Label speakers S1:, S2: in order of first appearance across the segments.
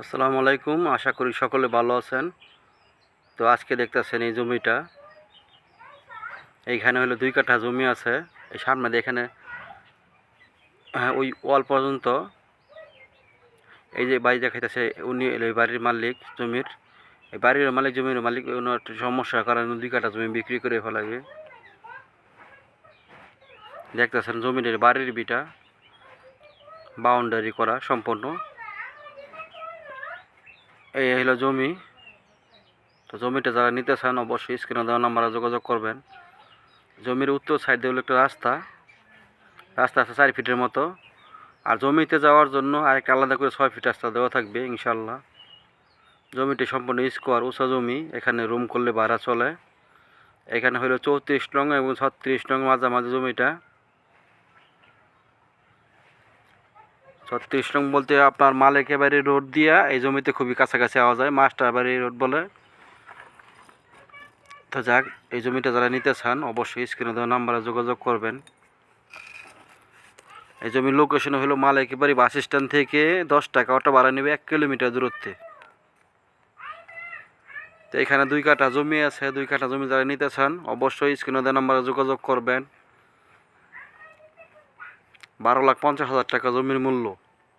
S1: আসসালামু আলাইকুম, আশা করি সকলে ভালো আছেন। তো আজকে দেখতেছেন এই জমিটা। এইখানে হলো দুই কাঠা জমি আছে। এই সামনে এখানে হ্যাঁ ওই ওয়াল পর্যন্ত। এই যে বাড়ি দেখাইতেছে, উনি এই বাড়ির মালিক জমির। এই বাড়ির মালিক, জমির মালিক, ওনার সমস্যার কারণে দুই কাঠা জমি বিক্রি করে ফেলাবে দেখতেছেন জমির বাড়ির বিটা। বাউন্ডারি করা সম্পূর্ণ। এই হলো জমি। তো জমিটা যারা নিতে চান অবশ্যই স্ক্রিনে দেওয়া নাম্বারে যোগাযোগ করবেন। জমির উত্তর সাইডে হলো একটা রাস্তা। রাস্তা আছে চার ফিটের মতো। আর জমিতে যাওয়ার জন্য আরেকটা আলাদা করে ছয় ফিট রাস্তা দেওয়া থাকবে ইনশাল্লাহ জমিটি সম্পূর্ণ স্কোয়ার উঁচা জমি। এখানে রুম করলে ভাড়া চলে। এখানে হলো চৌত্রিশ নং এবং ছত্রিশ নং মাঝামাঝি জমিটা। ছত্রিশ নং বলতে আপনার মালিকে বাড়ি রোড দিয়া এই জমিতে খুবই কাছাকাছি আওয়া যায়, মাস্টার বাড়ি রোড বলে। তো যাক, এই জমিটা যারা নিতে চান, অবশ্যই স্ক্রিনে দেওয়া নাম্বারে যোগাযোগ করবেন। এই জমির লোকেশন হলো মালিক বাড়ি বাস স্ট্যান্ড থেকে দশ টাকা অটো ভাড়া নেবে এক কিলোমিটার দূরত্বে। তো এখানে দুই কাঠা জমি আছে, দুই কাঠা জমি যারা নিতে চান, অবশ্যই স্ক্রিনে দেওয়া নাম্বারে যোগাযোগ করবেন। বারো লাখ পঞ্চাশ হাজার টাকা জমির মূল্য।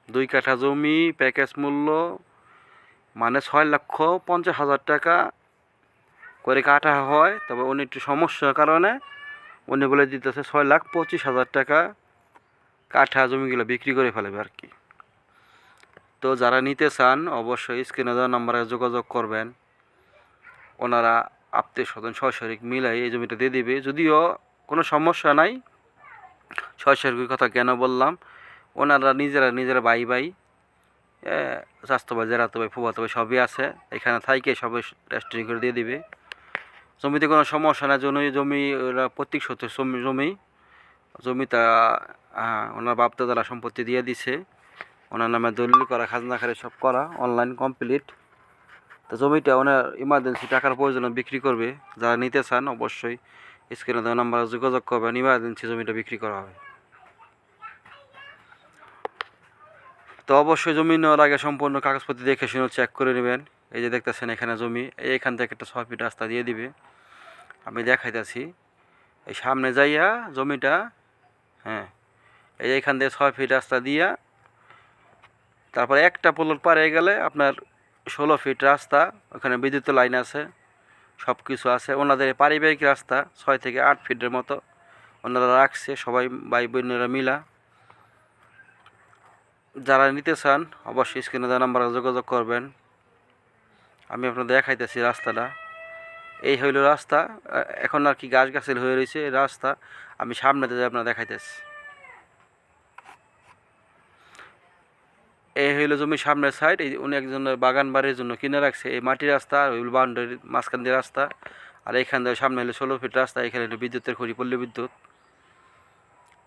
S1: দুই কাঠা জমি, প্যাকেজ মূল্য মানে ছয় লক্ষ পঞ্চাশ হাজার টাকা। করে কাটা হয়, তবে উনি একটু সমস্যার কারণে উনি বলে দিতেছে ছয় লাখ পঁচিশ হাজার টাকা কাঠা জমিগুলো বিক্রি করে ফেলবে আর কি। তো যারা নিতে চান, অবশ্যই স্ক্রিনে দেওয়া নাম্বারে যোগাযোগ করবেন। ওনারা আত্মীয় স্বজন সশরিক মিলাই এই জমিটা দিয়ে দিবে। যদিও কোনো সমস্যা নাই সশরিকের কথা কেন বললাম? ওনারা নিজেরা নিজেরা ভাই ভাই স্বাস্থ্য ভাই জেরাতো ভাই ফুবাতো ভাই সবই আছে। এখানে থাইকে সবাই রেস্টুরেন্ট করে দিয়ে দিবে। জমিতে কোনো সমস্যা না জমি জমি, ওরা প্রত্যেক সত্য জমি জমি। জমিটা ওনার বাপদাদারা সম্পত্তি দিয়ে দিছে। ওনার নামে দলিল করা, খাজনা খারে সব করা অনলাইন কমপ্লিট তো জমিটা ওনার ইমার্জেন্সি টাকার প্রয়োজনে বিক্রি করবে। যারা নিতে চান অবশ্যই স্ক্রিনে দেওয়া নাম্বারে যোগাযোগ করবেন ইমার্জেন্সি জমিটা বিক্রি করা হবে। তো অবশ্যই জমি নেওয়ার আগে সম্পূর্ণ কাগজপত্র দেখে শুনে চেক করে নেবেন। এই যে দেখতেছেন এখানে জমি এই এখান থেকে একটা ছয় ফিট রাস্তা দিয়ে দিবে। আমি দেখাইতেছি। এই সামনে যাইয়া জমিটা হ্যাঁ এই এখান থেকে ছয় ফিট রাস্তা দিয়া, তারপরে একটা পোলট পারে গেলে আপনার ষোলো ফিট রাস্তা, ওখানে বিদ্যুৎ লাইন আছে সব কিছু আছে। ওনাদের পারিবারিক রাস্তা, ছয় থেকে আট ফিটের মতো। ওনারা রাখছে, সবাই ভাই বোনেরা মিলা। যারা নিতে চান, অবশ্যই স্ক্রিনে দেওয়া নাম্বারে যোগাযোগ করবেন। আমি আপনাদের দেখাইতেছি রাস্তাটা। এই হইল রাস্তা। এখন আর কি গাছ গাছের হয়ে রয়েছে রাস্তা। আমি সামনেতে যাই আপনার দেখাইতেছি। এই হইল জমির সামনের সাইড এই উনি একজনের বাগান বাড়ির জন্য কিনে রাখছে। এই মাটির রাস্তা আর ওই বাউন্ডারি মাঝখান দিয়ে রাস্তা। আর এইখান দিয়ে সামনে হলো ষোলো ফিট রাস্তা, এখানে হলো বিদ্যুতের খড়ি, পল্লী বিদ্যুৎ।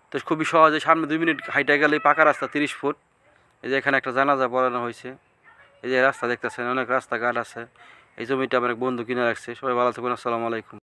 S1: তো খুবই সহজে সামনে দুই মিনিট হাইটা গেলে পাকা রাস্তা, তিরিশ ফুট এই যে এখানে একটা জানাজা পড়ানো হয়েছে। এই যে রাস্তা দেখতেছেন, অনেক রাস্তাঘাট আছে। এই জমিটা আমার এক বন্ধু কিনে রাখছে। সবাই ভালো থাকুন, আসসালামু আলাইকুম।